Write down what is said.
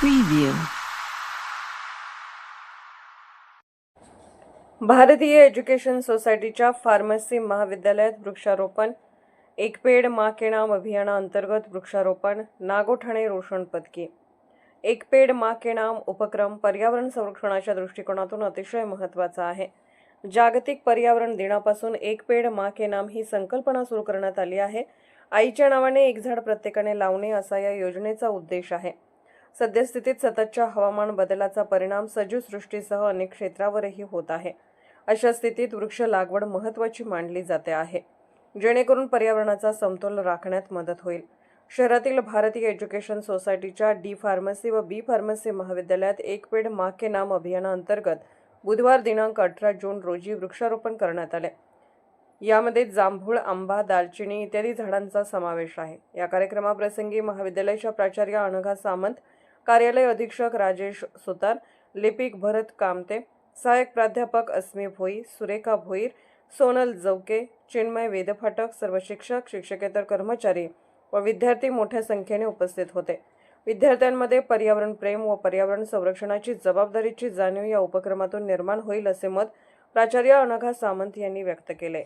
Preview भारतीय education सोसायटीच्या pharmacy महाविद्यालयात वृक्षारोपण एक पेड मा के नाम अभियानाअंतर्गत वृक्षारोपण नागोठणे रोषण पदकी. एक पेड मा के नाम उपक्रम पर्यावरण संरक्षणाच्या दृष्टिकोनातून अतिशय महत्त्वाचा आहे. जागतिक पर्यावरण दिनापासून एक पेड मा के नाम ही संकल्पना सुरू करण्यात आली आहे. आईच्या नावाने एक झाड प्रत्येकाने लावणे असा या योजनेचा उद्देश आहे. सद्यस्थितीत सततच्या हवामान बदलाचा परिणाम सजीव सृष्टीसह अनेक क्षेत्रावरही होत आहे. अशा स्थितीत वृक्ष लागवड महत्त्वाची मानली जाते आहे. जेणेकरून पर्यावरणाचा समतोल राखण्यात मदत होईल. शहरातील भारतीय एज्युकेशन सोसायटीच्या डी फार्मसी व बी फार्मसी महाविद्यालयात एक पेड मा के नाम अभियानाअंतर्गत बुधवार दिनांक अठरा जून रोजी वृक्षारोपण करण्यात आले. यामध्ये जांभूळ आंबा दालचिनी इत्यादी झाडांचा समावेश आहे. या कार्यक्रमाप्रसंगी महाविद्यालयाच्या प्राचार्य अनघा सामंत कार्यालय अधीक्षक राजेश सुतार लिपिक भरत कामते सहाय्यक प्राध्यापक अस्मी भोई सुरेखा भोईर सोनल जवके चिन्मय वेदफाटक सर्व शिक्षक शिक्षकेतर कर्मचारी व विद्यार्थी मोठ्या संख्येने उपस्थित होते. विद्यार्थ्यांमध्ये पर्यावरण प्रेम व पर्यावरण संरक्षणाची जबाबदारीची जाणीव या उपक्रमातून निर्माण होईल असे मत प्राचार्य अनघा सामंत यांनी व्यक्त केले.